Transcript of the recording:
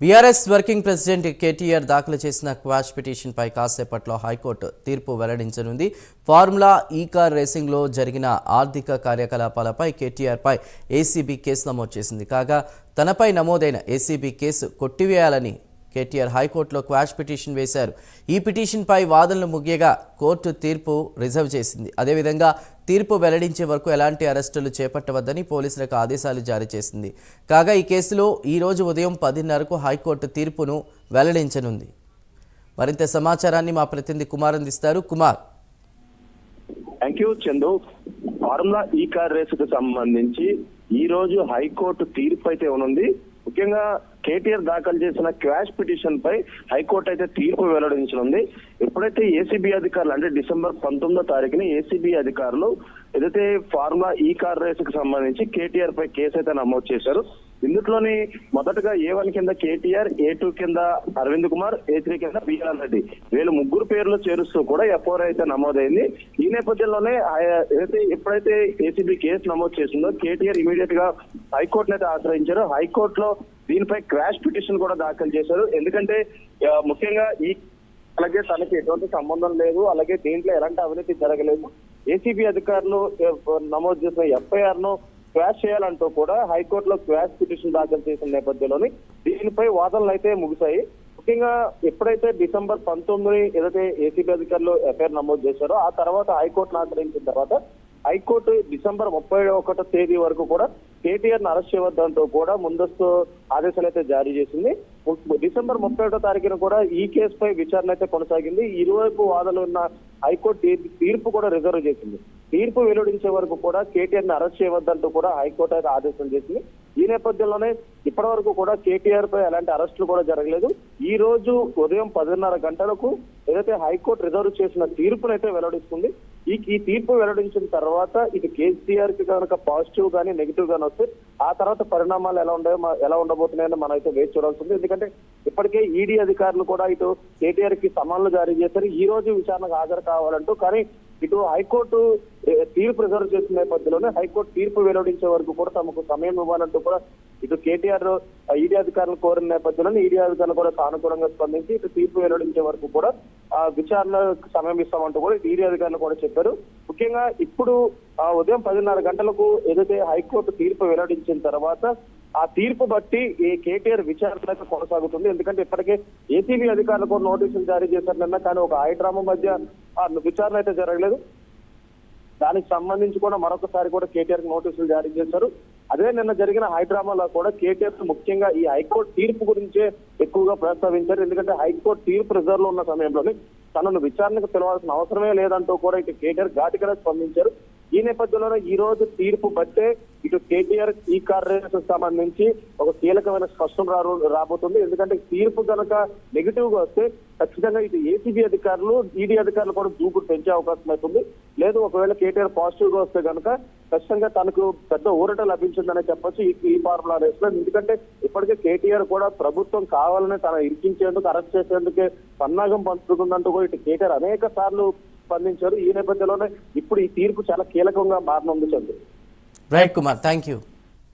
BRS working president KTR దాఖలు చేసిన quash పిటిషన్పై కాసేపట్లో హైకోర్టు తీర్పు వెల్లడించనుంది. ఫార్ములా ఈ కార్ రేసింగ్లో జరిగిన ఆర్థిక కార్యకలాపాలపై కేటీఆర్పై ఏసీబీ కేసు నమోదు చేసింది. కాగా తనపై నమోదైన ఏసీబీ కేసు కొట్టివేయాలని కేటీఆర్ హైకోర్టులో క్వాష్ పిటిషన్ వేశారు. ఈ పిటిషన్పై వాదనలు ముగియగా కోర్టు తీర్పు రిజర్వ్ చేసింది. అదేవిధంగా తీర్పు వెల్లడించే వరకు ఎలాంటి అరెస్టులు చేపట్టవద్దని పోలీసులకు ఆదేశాలు జారీ చేసింది. కాగా ఈ కేసులో ఈ రోజు ఉదయం పదిన్నరకు హైకోర్టు తీర్పును వెల్లడించనుంది. మరింత సమాచారాన్ని మా ప్రతినిధి కుమార్ అందిస్తారు. Kumar. Thank you Chandu. Formula ఈ కార్ రేసుకు సంబంధించి ఈ రోజు హైకోర్టు తీర్పు అయితే ఉంది ముఖ్యంగా కేటీఆర్ దాఖలు చేసిన క్వాష్ పిటిషన్ పై హైకోర్టు అయితే తీర్పు వెల్లడించనుంది. ఎప్పుడైతే ఏసీబీ అధికారులు అంటే డిసెంబర్ పంతొమ్మిదో తారీఖున ఏసీబీ అధికారులు ఏదైతే ఫార్ములా ఈ కార్ రేస్కి సంబంధించి కేటీఆర్ పై కేసు అయితే నమోదు చేశారు ఇందులోని మొదటగా ఏ వన్ కింద కేటీఆర్ ఏ టూ కింద అరవింద్ కుమార్ ఏ త్రీ కింద బిఆర్ రెడ్డి. వీళ్ళు ముగ్గురు పేర్లు చేరుస్తూ కూడా ఎఫ్ఐఆర్ అయితే నమోదైంది. ఈ నేపథ్యంలోనే ఏదైతే ఎప్పుడైతే ఏసీబీ కేసు నమోదు చేసిందో కేటీఆర్ ఇమీడియట్గా హైకోర్టును అయితే ఆశ్రయించారు. హైకోర్టులో దీనిపై క్రాష్ పిటిషన్ కూడా దాఖలు చేశారు. ఎందుకంటే ముఖ్యంగా ఈ అలాగే తనకి ఎటువంటి సంబంధం లేదు. అలాగే దీంట్లో ఎలాంటి అవినీతి జరగలేదు. ఏసీబీ అధికారులు నమోదు చేసిన ఎఫ్ఐఆర్ను క్వాష్ చేయాలంటూ కూడా హైకోర్టులో క్వాష్ పిటిషన్ దాఖలు చేసిన నేపథ్యంలోని దీనిపై వాదనలు అయితే ముగిశాయి. ముఖ్యంగా ఎప్పుడైతే డిసెంబర్ పంతొమ్మిది ఏదైతే ఏసీబీ అధికారులు ఎఫ్ఐఆర్ నమోదు చేశారో ఆ తర్వాత హైకోర్టును ఆశ్రయించిన తర్వాత హైకోర్టు డిసెంబర్ ముప్పై ఒకటో తేదీ వరకు కూడా కేటీఆర్ను అరెస్ట్ చేయవద్దంటూ కూడా ముందస్తు ఆదేశాలు అయితే జారీ చేసింది. డిసెంబర్ ముప్పై ఒకటో తారీఖున కూడా ఈ కేసుపై విచారణ అయితే కొనసాగింది. ఇరువైపు వాదనలు ఉన్న హైకోర్టు తీర్పు కూడా రిజర్వ్ చేసింది. తీర్పు వెలువడించే వరకు కూడా కేటీఆర్ని అరెస్ట్ చేయవద్దంటూ కూడా హైకోర్టు అయితే ఆదేశం చేసింది. ఈ నేపథ్యంలోనే ఇప్పటి వరకు కూడా కేటీఆర్ పై ఎలాంటి అరెస్టులు కూడా జరగలేదు. ఈ రోజు ఉదయం పదిన్నర గంటలకు ఏదైతే హైకోర్టు రిజర్వ్ చేసిన తీర్పునైతే వెల్లడిస్తుంది. ఈ ఈ తీర్పు వెల్లడించిన తర్వాత ఇది కేసీఆర్కి కనుక పాజిటివ్ గానీ నెగిటివ్ గానీ వస్తే ఆ తర్వాత పరిణామాలు ఎలా ఉండవు ఎలా ఉండబోతున్నాయని మనం అయితే వేచి చూడాల్సింది ఎందుకంటే ఇప్పటికే ఈడీ అధికారులు కూడా ఇటు కేటీఆర్కి సమాన్లు జారీ చేశారు. ఈ రోజు విచారణకు హాజరు కావాలంటూ కానీ ఇటు హైకోర్టు తీర్పు రిజర్వ్ చేసిన నేపథ్యంలోనే హైకోర్టు తీర్పు వెల్లడించే వరకు కూడా తమకు సమయం ఇవ్వాలంటూ కూడా ఇటు కేటీఆర్ ఈడీ అధికారులు కోరిన నేపథ్యంలోనే ఈడీ అధికారులు కూడా సానుకూలంగా స్పందించి ఇటు తీర్పు వెల్లడించే వరకు కూడా ఆ విచారణ సమయం ఇస్తామంటూ కూడా ఈడీ అధికారులు కూడా చెప్పారు. ముఖ్యంగా ఇప్పుడు ఆ ఉదయం పదిన్నర గంటలకు ఏదైతే హైకోర్టు తీర్పు వెల్లడించిన తర్వాత ఆ తీర్పు బట్టి ఈ కేటీఆర్ విచారణ అయితే కొనసాగుతుంది. ఎందుకంటే ఇప్పటికే ఏసీబీ అధికారులు కూడా నోటీసులు జారీ చేశారు నిన్న కానీ ఒక హైడ్రామా మధ్య ఆ విచారణ అయితే జరగలేదు. దానికి సంబంధించి కూడా మరొకసారి కూడా కేటీఆర్ నోటీసులు జారీ చేశారు. అదే నిన్న జరిగిన హైడ్రామాలో కూడా కేటీఆర్ ముఖ్యంగా ఈ హైకోర్టు తీర్పు గురించే ఎక్కువగా ప్రస్తావించారు. ఎందుకంటే హైకోర్టు తీర్పు రిజర్వ్లో ఉన్న సమయంలోనే తనను విచారణకు పిలవాల్సిన అవసరమే లేదంటూ కూడా ఇటు కేటీఆర్ ఘాటిగా స్పందించారు. ఈ నేపథ్యంలోనే ఈ రోజు తీర్పు బట్టే ఇటు కేటీఆర్ ఈ కార్యాలయం సంబంధించి ఒక కీలకమైన స్పష్టం రారు రాబోతుంది. ఎందుకంటే తీర్పు కనుక నెగిటివ్గా వస్తే ఖచ్చితంగా ఇటు ఏసీబీ అధికారులు ఈడీ అధికారులు కూడా దూకుడు పెంచే అవకాశం అవుతుంది. లేదు ఒకవేళ కేటీఆర్ పాజిటివ్గా వస్తే కనుక ఖచ్చితంగా తనకు పెద్ద ఊరట లభించిందనే చెప్పొచ్చు ఈ ఈ ఫార్ములా రేస్లో ఎందుకంటే ఇప్పటికే కేటీఆర్ కూడా ప్రభుత్వం కావాలని తన ఇరికించేందుకు అరెస్ట్ చేసేందుకే పన్నాగం పంచుతుందంటూ కూడా ఇటు కేటీఆర్ అనేక సార్లు స్పందించారు. ఈ నేపథ్యంలోనే ఇప్పుడు ఈ తీర్పు చాలా కీలకంగా మారనుంది Chandru. Right Kumar thank you